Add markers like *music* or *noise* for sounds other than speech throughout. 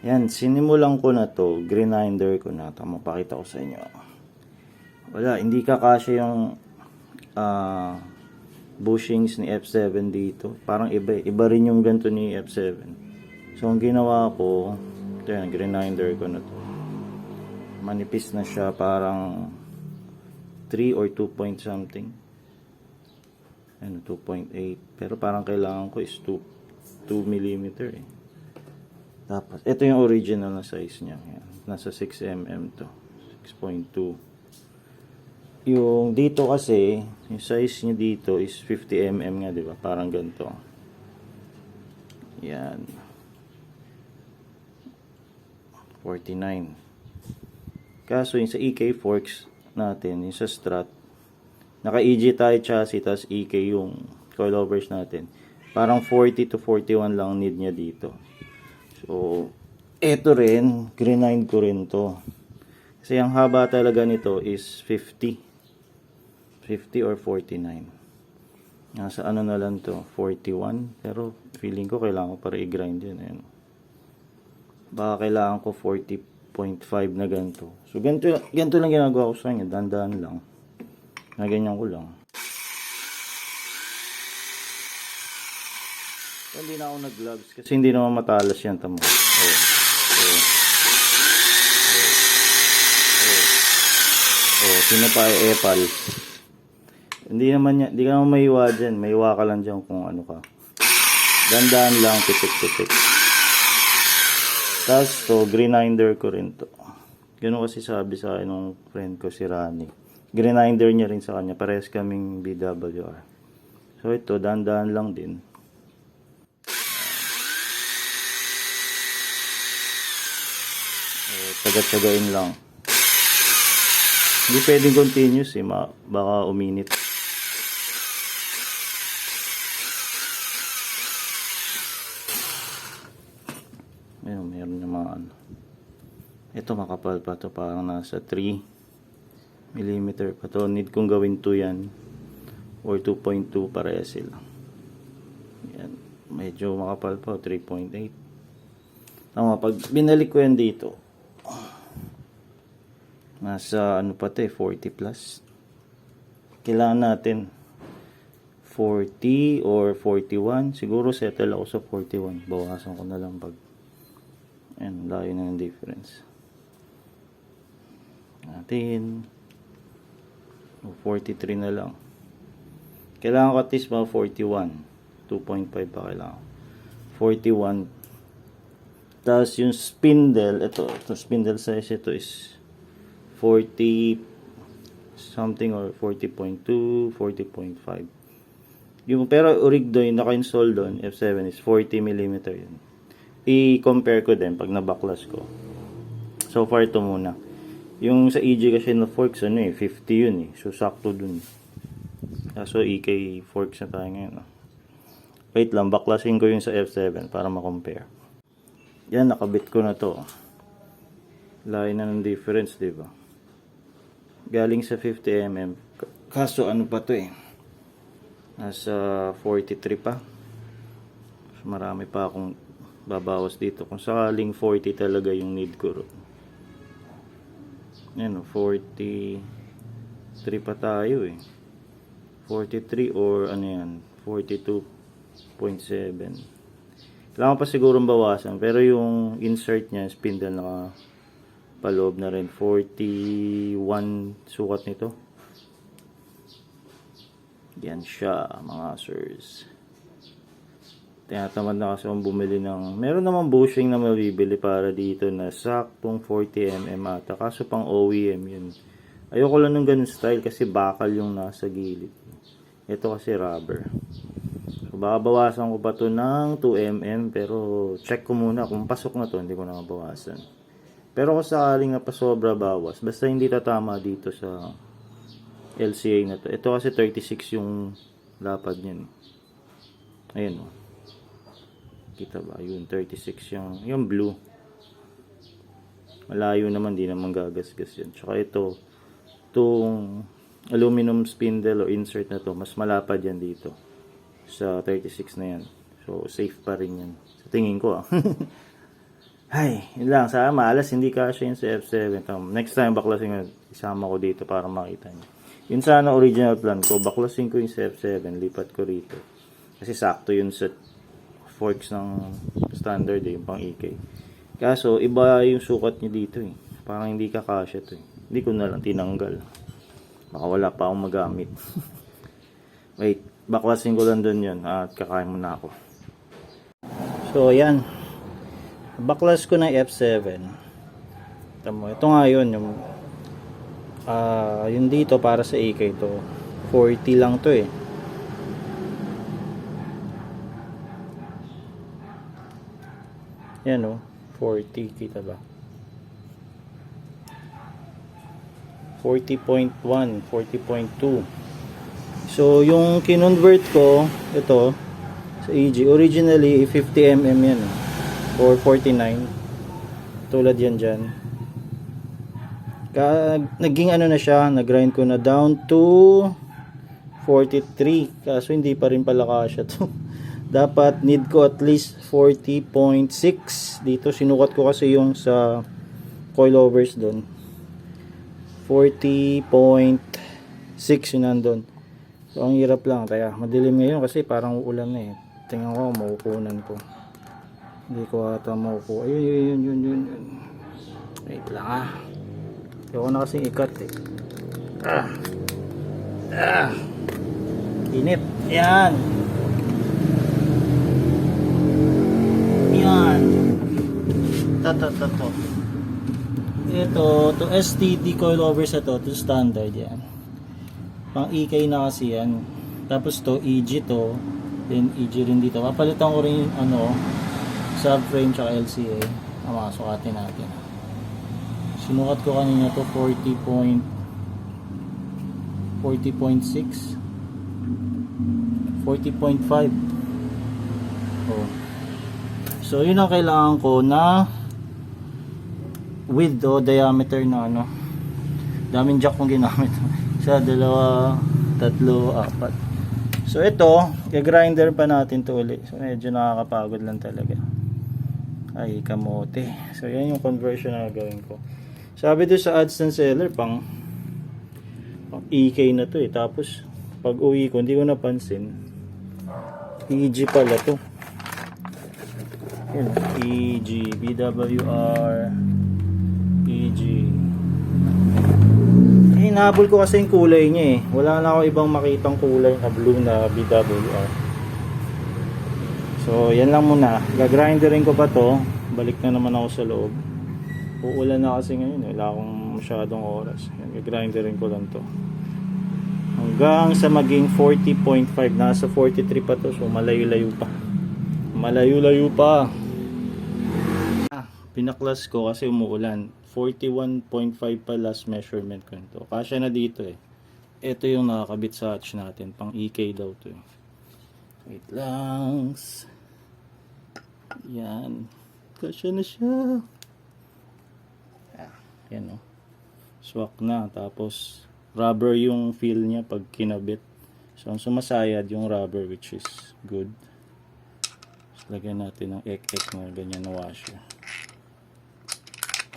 Yan, sinimulan ko na to, grinder ko na to. Mapakita ko sa inyo. Wala, hindi kakasya yung ah, bushings ni F7 dito. Parang iba. Iba rin yung ganito ni F7. So, ang ginawa ko, ito yan, grinder ko na to. Manipis na siya, parang 3 or 2 point something. Ano, 2.8. Pero parang kailangan ko is 2, 2 mm eh. Tapos, ito yung original na size niya. Yan. Nasa 6mm to. 6.2. Yung dito kasi, yung size niya dito is 50mm nga, di ba? Parang ganito. Yan. 49. Kaso yung sa EK forks natin, yung sa strut, naka-EG tayo chassis, tapos EK yung coilovers natin. Parang 40 to 41 lang need niya dito. So, eto rin, grind ko rin to. Kasi ang haba talaga nito is 50. 50 or 49. Nasa ano na lang to, 41. Pero feeling ko kailangan ko para i-grind yun. Ayan. Baka kailangan ko 40.5 na ganito. So, ganito, ganito lang ginagawa ko sa kanya. Dandan lang. Na ganyan ko lang. Hindi na ako nag-gloves kasi hindi naman matalas yan tamo. Oh. Oh. Oh. Oh. Sino pa ay epal? Hindi naman yan, hindi ka naman maiwa dyan. Maiwa ka lang dyan kung ano ka. Dandaan lang, pitik-pitik. Tapos to, grinder ko rin to. Ganun kasi sabi sa akin ng friend ko si Rani. Grinder niya rin sa kanya. Parehas kaming BWR. So ito, dandaan lang din. Taga-tagain lang. Hindi pwedeng continuous eh, baka uminit. Ayun, meron yung mga ano. Ito makapal pa to, parang nasa 3 mm pa to. Need kong gawin 2 yan. Or 2.2 pareha sila. Yan. Medyo makapal pa, 3.8. Tama, pag binalik ko yan dito, nasa ano pa to eh, 40 plus. Kailangan natin 40 or 41. Siguro settle ako sa 41. Bawasan ko na lang pag Ayan, layo na ng difference. Natin. O, 43 na lang. Kailangan ko at least mga 41. 2.5 pa kailangan. 41. Tapos yung spindle, ito, ito spindle size ito is 40 something or 40.2, 40.5. Yung pero orig doon, naka-install doon, F7 is 40 mm yun. I-compare ko din pag nabaklas ko. So far ito muna. Yung sa EG kasi na forks ano eh, 50 yun eh. So sakto dun. Kaso EK forks na tayo ngayon. ah. Wait lang, baklasin ko yung sa F7 para ma-compare. Yan, nakabit ko na to. Layo na ng difference, di ba? Galing sa 50mm. K- Kaso ano pa to eh. Nasa 43 pa. So, marami pa akong babawas dito. Kung sakaling 40 talaga yung need ko. Yan o, 43 pa tayo eh. 43 or ano yan, 42.7. Kailangan pa sigurong bawasan. Pero yung insert niya, spindle naka paloob na rin. 41 sukat nito. Yan siya, mga sirs. Tinatamad na kasi akong bumili ng... Meron naman bushing na mabibili para dito na saktong 40mm ata. Kaso pang OEM yun. Ayoko lang ng ganun style kasi bakal yung nasa gilid. Ito kasi rubber. Baka ko pa to ng 2mm pero check ko muna kung pasok na to hindi ko na mabawasan. Pero kung sakaling nga pa sobra bawas, basta hindi tatama dito sa LCA na to. Ito kasi 36 yung lapad niyan. Ayun oh. Kita ba? Yun, 36 yung, yung blue. Malayo naman, di naman gagasgas yun. Tsaka ito, itong aluminum spindle o insert na to, mas malapad yan dito. Sa 36 na yan. So, safe pa rin yan. Sa tingin ko ah. *laughs* Ay, yun lang. Sana maalas, hindi kasya yun sa F7. Tam- Next time, baklasin ko, isama ko dito para makita niyo. Yun sana original plan ko. Baklasin ko yung sa F7, lipat ko rito. Kasi sakto yun sa forks ng standard eh, yung pang EK. Kaso, iba yung sukat niya dito eh. Parang hindi ka kasya to eh. Hindi ko na lang tinanggal. Baka wala pa akong magamit. *laughs* Wait, baklasin ko lang dun yun at kakain muna ako. So, ayan. Baklas ko ng F7. Tamo, ito nga yun, yung ah yung dito para sa AK to. 40 lang to eh. Yan oh, 40 kita ba? 40.1, 40.2. So, yung kinonvert ko, ito, sa EG, originally 50mm yan. eh, Or 49. Tulad yan dyan. Ka, naging ano na siya, nag-grind ko na down to 43. Kaso hindi pa rin pala kasya to. *laughs* Dapat need ko at least 40.6. Dito sinukat ko kasi yung sa coilovers doon. 40.6 yun nandun. So, ang hirap lang. Kaya, madilim ngayon kasi parang uulan na eh. Tingnan ko, maukunan ko. Hindi ko ata maupo. Ayun, yun, yun, yun, yun, yun. Wait lang ah. Ayoko na kasing ikat eh. Ah. Ah. Init. Yan. Yan. Tato, tato. Ito, to STD coilovers ito, to standard yan. Pang EK na kasi yan. Tapos to EG to, then EG rin dito. Papalitan ko rin yung ano, subframe tsaka LCA. Ang mga sukatin natin. Sinukat ko kanina to 40 point 40.6 40.5 oh. So yun ang kailangan ko na width o diameter na ano daming jack kong ginamit *laughs* isa, dalawa, tatlo, apat so ito i-grinder pa natin to ulit so medyo nakakapagod lang talaga ay kamote. So yan yung conversion na gagawin ko. Sabi doon sa ads ng seller pang pang EK na to eh. Tapos pag uwi ko hindi ko napansin EG pala to. Yan EG BWR EG Hinahabol ko kasi yung kulay niya eh. Wala na ako ibang makitang kulay na blue na BWR. So, yan lang muna. Gagrinderin ko pa to. Balik na naman ako sa loob. Uulan na kasi ngayon. eh. Wala akong masyadong oras. Yan, gagrinderin ko lang to. Hanggang sa maging 40.5. Nasa 43 pa to. So, malayo-layo pa. Malayo-layo pa. Ah, pinaklas ko kasi umuulan. 41.5 pa last measurement ko nito. Kasya na dito eh. Ito yung nakakabit sa hatch natin. Pang EK daw to eh. Wait lang. Yan. Kasya na siya. Ah, yan o. Swak na. Tapos rubber yung feel niya pag kinabit. So ang sumasayad yung rubber which is good. Tapos lagyan natin ng ek-ek na ganyan na washer.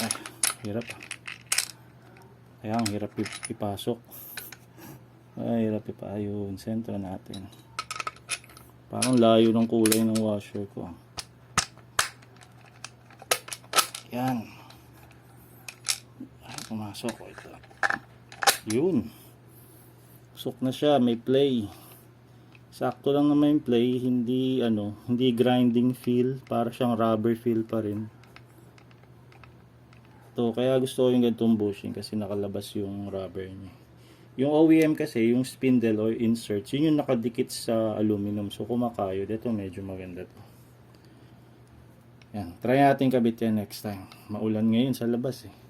Ah, hirap. Kaya ang hirap ip- ipasok. *laughs* Ay, hirap ipa. Ayun, sentro natin. Parang layo ng kulay ng washer ko. Yan. Ay, pumasok. Wait lang. Yun. Sok na siya, may play. Sakto lang naman yung play, hindi ano, hindi grinding feel, para siyang rubber feel pa rin. To, kaya gusto ko yung ganitong bushing kasi nakalabas yung rubber niya. Yung OEM kasi, yung spindle or inserts, yun yung nakadikit sa aluminum. So, kumakayod. Ito medyo maganda to. Yan. Try natin kabit yan next time. Maulan ngayon sa labas eh.